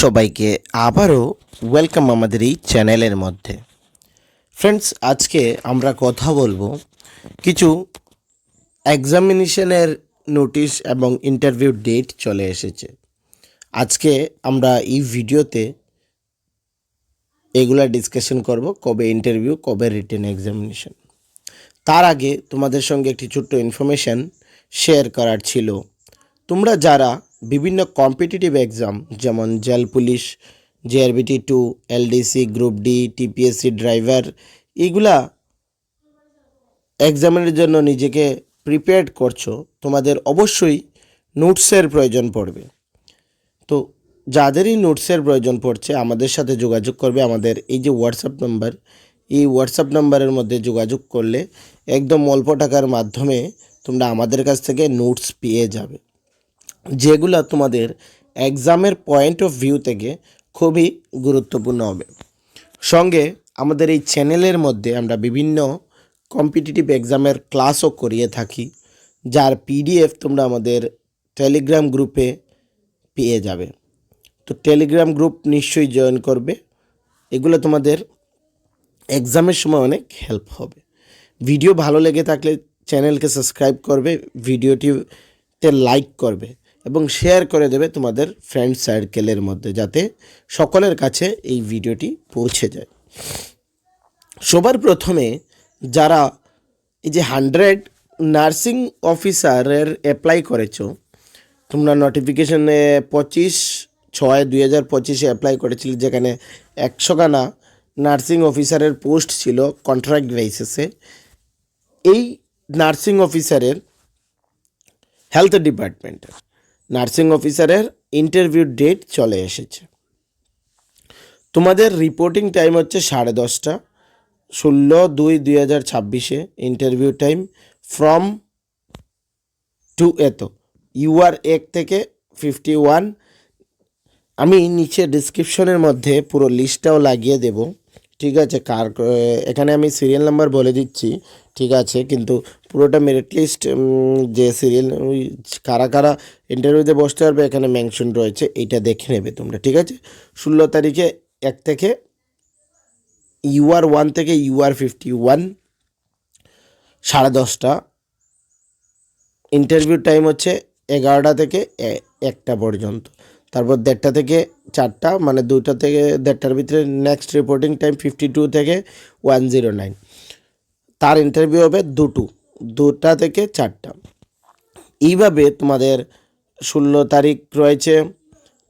সবাইকে আবারও ওয়েলকাম আমাদের এই চ্যানেলের মধ্যে। ফ্রেন্ডস আজকে আমরা কথা বলব কিছু এক্সামিনেশনের নোটিশ এবং ইন্টারভিউ ডেট চলে এসেছে। আজকে আমরা এই ভিডিওতে এগুলা ডিসকাশন করব, কবে ইন্টারভিউ কবে রিটেন এক্সামিনেশন তার আগে তোমাদের সঙ্গে একটি ছোট্ট ইনফরমেশান শেয়ার করার ছিল। তোমরা যারা বিভিন্ন কম্পিটিটিভ এক্সাম যেমন jail police JRBT two LDC group D TPSC driver এগুলা এক্সামের জন্য নিজেকে প্রিপেয়ার্ড করছ। তোমাদের অবশ্যই নোটসের প্রয়োজন পড়বে। তো যাদেরই নোটসের প্রয়োজন পড়ছে, আমাদের সাথে যোগাযোগ করবে। আমাদের এই যে হোয়াটসঅ্যাপ নাম্বার এই হোয়াটসঅ্যাপ নাম্বারের মধ্যে যোগাযোগ করলে একদম অল্প টাকার মাধ্যমে তোমরা আমাদের কাছ থেকে নোটস পেয়ে যাবে। যেগুলো তোমাদের এক্সামের পয়েন্ট অফ ভিউ থেকে খুবই গুরুত্বপূর্ণ হবে। সঙ্গে আমাদের এই চ্যানেলের মধ্যে আমরা বিভিন্ন কম্পিটিটিভ এক্সামের ক্লাসও করিয়ে থাকি, যার পিডিএফ তোমরা আমাদের টেলিগ্রাম গ্রুপে পেয়ে যাবে। তো টেলিগ্রাম গ্রুপ নিশ্চয়ই জয়েন করবে। এগুলো তোমাদের এক্সামের সময় অনেক হেল্প হবে। ভিডিও ভালো লেগে থাকলে চ্যানেলকে সাবস্ক্রাইব করবে ভিডিওটিতে লাইক করবে। এবং শেয়ার করে দেবে তোমাদের ফ্রেন্ড সার্কেলের মধ্যে যাতে সকলের কাছে এই ভিডিওটি পৌঁছে যায়। সবার প্রথমে যারা এই যে হান্ড্রেড নার্সিং অফিসারের অ্যাপ্লাই করেছ, তোমরা নোটিফিকেশনে পঁচিশ ছয় দুই হাজার পঁচিশে অ্যাপ্লাই করেছিলে, যেখানে একশো খানা নার্সিং অফিসারের পোস্ট ছিল কন্ট্রাক্ট বেসিসে এই নার্সিং অফিসারের হেলথ ডিপার্টমেন্টের নার্সিং অফিসারের ইন্টারভিউ ডেট চলে এসেছে। তোমাদের রিপোর্টিং টাইম হচ্ছে সাড়ে দশটা। ষোলো দুই দুই হাজার ছাব্বিশে ইন্টারভিউ টাইম ফ্রম টু এত ইউআর এক থেকে ফিফটি ওয়ান আমি নিচে ডিসক্রিপশনের মধ্যে পুরো লিস্টটাও লাগিয়ে দেব। ঠিক আছে, কার এখানে আমি সিরিয়াল নাম্বার বলে দিচ্ছি, ঠিক আছে, কিন্তু পুরোটা মেরিট লিস্ট যে সিরিয়াল কারা কারা ইন্টারভিউতে বসতে পারবে, এখানে মেনশন রয়েছে, এইটা দেখে নেবে তোমরা, ঠিক আছে? ষোলো তারিখে এক থেকে ইউআর ওয়ান থেকে ইউআর ফিফটি ওয়ান সাড়ে দশটা ইন্টারভিউ টাইম হচ্ছে এগারোটা থেকে একটা পর্যন্ত। তারপর দেড়টা থেকে চারটা মানে দুটা থেকে দেড়টার ভিতরে next reporting time fifty two থেকে ওয়ান জিরো নাইন তার ইন্টারভিউ হবে দুটো, দুটা থেকে চারটা। এইভাবে তোমাদের ষোলো তারিখ রয়েছে,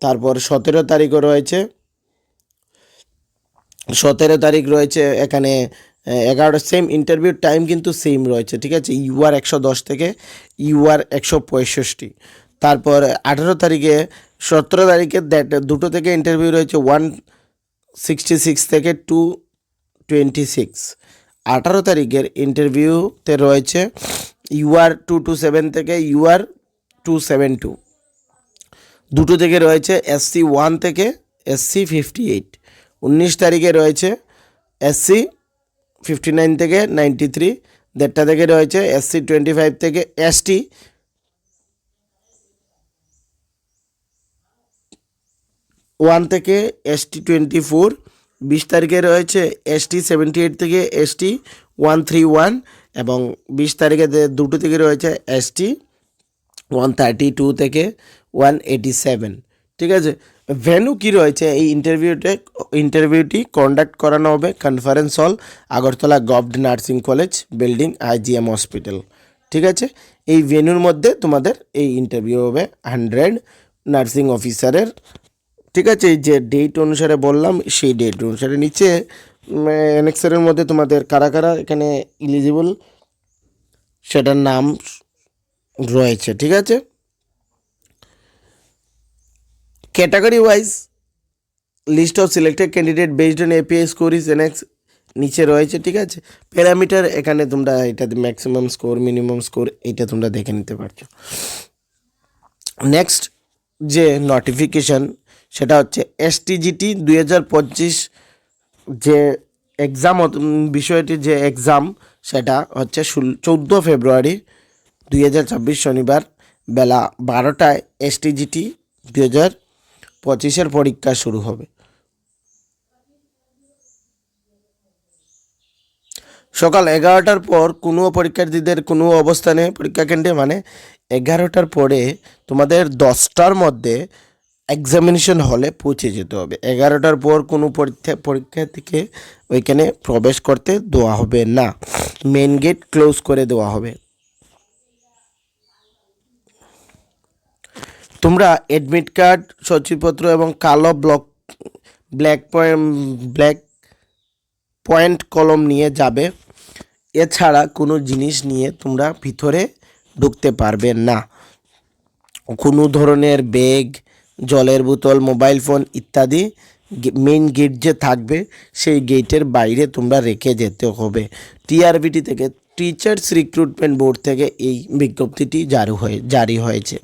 তারপর সতেরো তারিখও রয়েছে। সতেরো তারিখ রয়েছে, এখানে এগারোটা সেম ইন্টারভিউ টাইম কিন্তু সেম রয়েছে, ঠিক আছে? ইউআর একশো দশ থেকে ইউআর একশো পঁয়ষট্টি। তারপর আঠেরো তারিখে সতেরো তারিখের দুটো থেকে ইন্টারভিউ রয়েছে ওয়ান সিক্সটি সিক্স থেকে টু টোয়েন্টি সিক্স আঠারো তারিখের ইন্টারভিউতে রয়েছে ইউআর টু টু সেভেন থেকে ইউআর টু সেভেন টু দুটো থেকে রয়েছে এসসি ওয়ান থেকে এসসি ফিফটি এইট উনিশ তারিখে রয়েছে এসসি ফিফটি নাইন থেকে নাইনটি থ্রি দেড়টা থেকে রয়েছে এসসি টোয়েন্টি ফাইভ থেকে এসটি ওয়ান থেকে এসটি টোয়েন্টি ফোর, বিশ তারিখে রয়েছে এসটি সেভেন্টি এইট থেকে এসটি ওয়ান থ্রি ওয়ান এবং বিশ তারিখে দুটো থেকে রয়েছে এসটি ওয়ান থার্টি টু থেকে ওয়ান এইটি সেভেন। ঠিক আছে? ভেনু কী রয়েছে? এই ইন্টারভিউতে ইন্টারভিউটি কন্ডাক্ট করানো হবে conference hall Agartala govt nursing college building IGM hospital ঠিক আছে? এই ভেন্যুর মধ্যে তোমাদের এই ইন্টারভিউ হবে হান্ড্রেড নার্সিং অফিসারের ঠিক আছে, যে ডেট অনুসারে বললাম, সেই ডেট অনুসারে নিচে অ্যানেক্সারের মধ্যে তোমাদের কারা কারা এখানে ইলিজিবল সেটার নাম রয়েছে, ঠিক আছে? Category wise list of selected candidate based on API score is annex নিচে রয়েছে, ঠিক আছে? প্যারামিটার এখানে তোমরা এটাতে ম্যাক্সিমাম স্কোর মিনিমাম স্কোর এটা তোমরা দেখে নিতে পারছ। নেক্সট যে নোটিফিকেশন সেটা হচ্ছে এসটিজিটি দুই হাজার পঁচিশ যে এক্সাম বিষয়টি যে এক্সাম সেটা হচ্ছে চৌদ্দো ফেব্রুয়ারি দুই হাজার ছাব্বিশ শনিবার বেলা বারোটায় এসটিজিটি দুই হাজার পঁচিশের পরীক্ষা শুরু হবে। সকাল এগারোটার পর কোনো পরীক্ষার্থীদের কোনো অবস্থানে পরীক্ষা কেন্দ্রে মানে এগারোটার পরে তোমাদের দশটার মধ্যে এক্সামিনেশন হলে পৌঁছে যেতে হবে। এগারোটার পর কোনো পরীক্ষা পরীক্ষার্থীকে ওইখানে প্রবেশ করতে দেওয়া হবে না। মেন গেট ক্লোজ করে দেওয়া হবে। তোমরা অ্যাডমিট কার্ড সচিপত্র এবং কালো ব্লক ব্ল্যাক ব্ল্যাক পয়েন্ট কলম নিয়ে যাবে। এছাড়া কোনো জিনিস নিয়ে তোমরা ভিতরে ঢুকতে পারবে না। কোনো ধরনের ব্যাগ জলের বোতল, মোবাইল ফোন ইত্যাদি মেইন গেট যে থাকবে, সেই গেটের বাইরে তোমরা রেখে যেতে হবে। টিআরবিটি থেকে টিচার্স রিক্রুটমেন্ট বোর্ড থেকে এই বিজ্ঞপ্তিটি জারি হয়ে, জারি হয়েছে।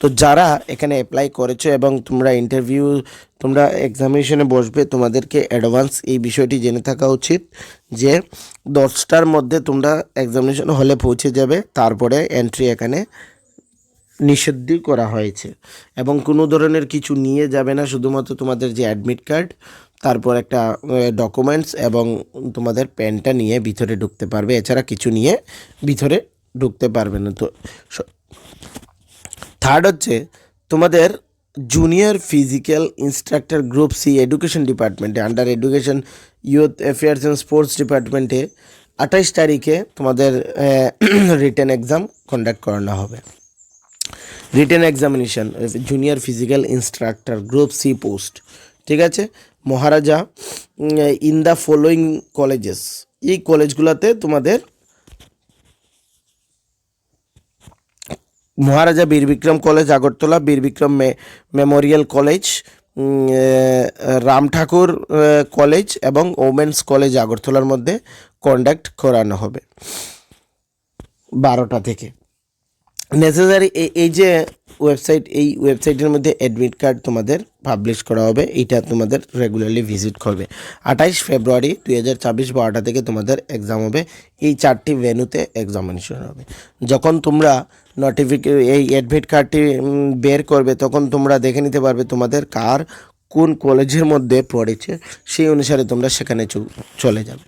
তো যারা এখানে অ্যাপ্লাই করেছ এবং তোমরা ইন্টারভিউ তোমরা এক্সামিনেশনে বসবে, তোমাদেরকে অ্যাডভান্স এই বিষয়টি জেনে থাকা উচিত যে দশটার মধ্যে তোমরা এক্সামিনেশন হলে পৌঁছে যাবে, তারপরে এন্ট্রি এখানে নিষিদ্ধ করা হয়েছে। এবং কোনো ধরনের কিছু নিয়ে যাবে না, শুধুমাত্র তোমাদের যে অ্যাডমিট কার্ড তারপর একটা ডকুমেন্টস এবং তোমাদের প্যানটা নিয়ে ভিতরে ঢুকতে পারবে। এছাড়া কিছু নিয়ে ভিতরে ঢুকতে পারবে না। তো থার্ড হচ্ছে, তোমাদের junior physical instructor group C education ডিপার্টমেন্টে under education youth affairs and sports ডিপার্টমেন্টে আঠাইশ তারিখে তোমাদের রিটেন এক্সাম কন্ডাক্ট করানো হবে। Written examination junior physical instructor group C post ঠিক আছে? Maharaja in the following colleges এই কলেজগুলোতে তোমাদের Maharaja Bir Bikram college Agartala Bir Bikram memorial college Ram Thakur college এবং ওমেন্স কলেজ আগরতলার মধ্যে কন্ডাক্ট করানো হবে। বারোটা থেকে। নেসেসারি এই যে ওয়েবসাইট এই ওয়েবসাইটের মধ্যে অ্যাডমিট কার্ড তোমাদের পাবলিশ করা হবে এইটা তোমাদের রেগুলারলি ভিজিট করবে। আঠাইশ ফেব্রুয়ারি দুই হাজার ছাব্বিশ বারোটা থেকে তোমাদের এক্সাম হবে, এই চারটি ভেন্যুতে এক্সামিনেশন হবে। যখন তোমরা নোটিফিকে এই অ্যাডমিট কার্ডটি বের করবে, তখন তোমরা দেখে নিতে পারবে তোমাদের কার কোন কলেজের মধ্যে পড়েছে, সেই অনুসারে তোমরা সেখানে চলে যাবে।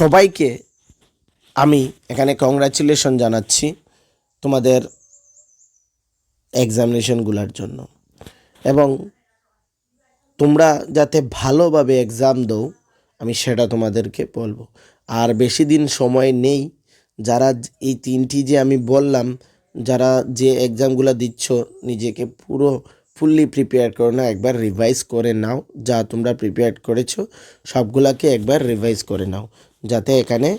সবাইকে আমি এখানে কংগ্রাচুলেশন জানাচ্ছি তোমাদের এক্সামিনেশনগুলোর জন্য। এবং তোমরা যাতে ভালোভাবে এক্সাম দাও, আমি সেটা তোমাদেরকে বলব। আর বেশি দিন সময় নেই, যারা এই তিনটি যে আমি বললাম, যারা যে এক্সামগুলো দিচ্ছ, নিজেকে পুরো ফুললি প্রিপেয়ার করো না একবার রিভাইজ করে নাও, যা তোমরা প্রিপেয়ার করেছ, সবগুলাকে একবার রিভাইজ করে নাও, যাতে এখানে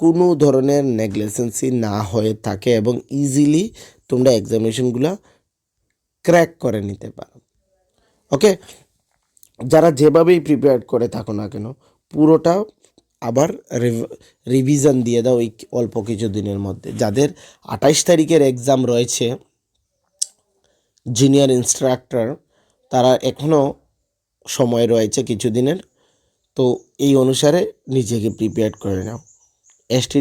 কোনো ধরনের নেগলেসেন্সি না হয়ে থাকে এবং ইজিলি তোমরা এক্সামিনেশনগুলো ক্র্যাক করে নিতে পারো। ওকে যারা যেভাবেই প্রিপেয়ার করে থাকো না কেন, পুরোটা আবার রিভিশন দিয়ে দাও এই অল্প কিছু দিনের মধ্যে। যাদের আঠাইশ তারিখের এক্সাম রয়েছে জুনিয়র ইনস্ট্রাক্টর তারা এখনও সময় রয়েছে কিছু দিনের তো এই অনুসারে নিজেকে প্রিপেয়ার করে নাও। এসটি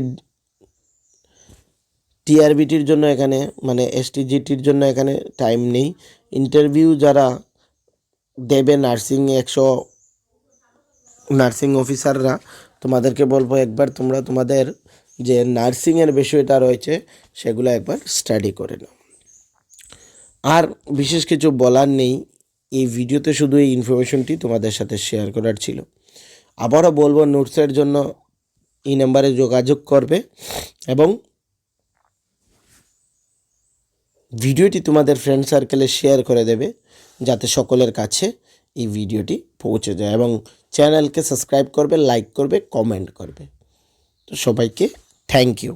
টিআরবিটির জন্য এখানে মানে এসটিজিটির জন্য এখানে টাইম নেই। ইন্টারভিউ যারা দেবে নার্সিং একশো নার্সিং অফিসাররা তোমাদেরকে বলব একবার তোমরা তোমাদের যে নার্সিংয়ের বিষয়টা রয়েছে, সেগুলো একবার স্টাডি করে নাও। আর বিশেষ কিছু বলার নেই, এই ভিডিওতে শুধু এই ইনফরমেশনটি তোমাদের সাথে শেয়ার করার ছিল। আবারও বলব নোটসের জন্য এই নাম্বারে যোগাযোগ করবে এবং ভিডিওটি তোমাদের ফ্রেন্ড সার্কেলে শেয়ার করে দেবে যাতে সকলের কাছে এই ভিডিওটি পৌঁছে যায় এবং চ্যানেলকে সাবস্ক্রাইব করবে লাইক করবে কমেন্ট করবে। তো সবাইকে থ্যাংক ইউ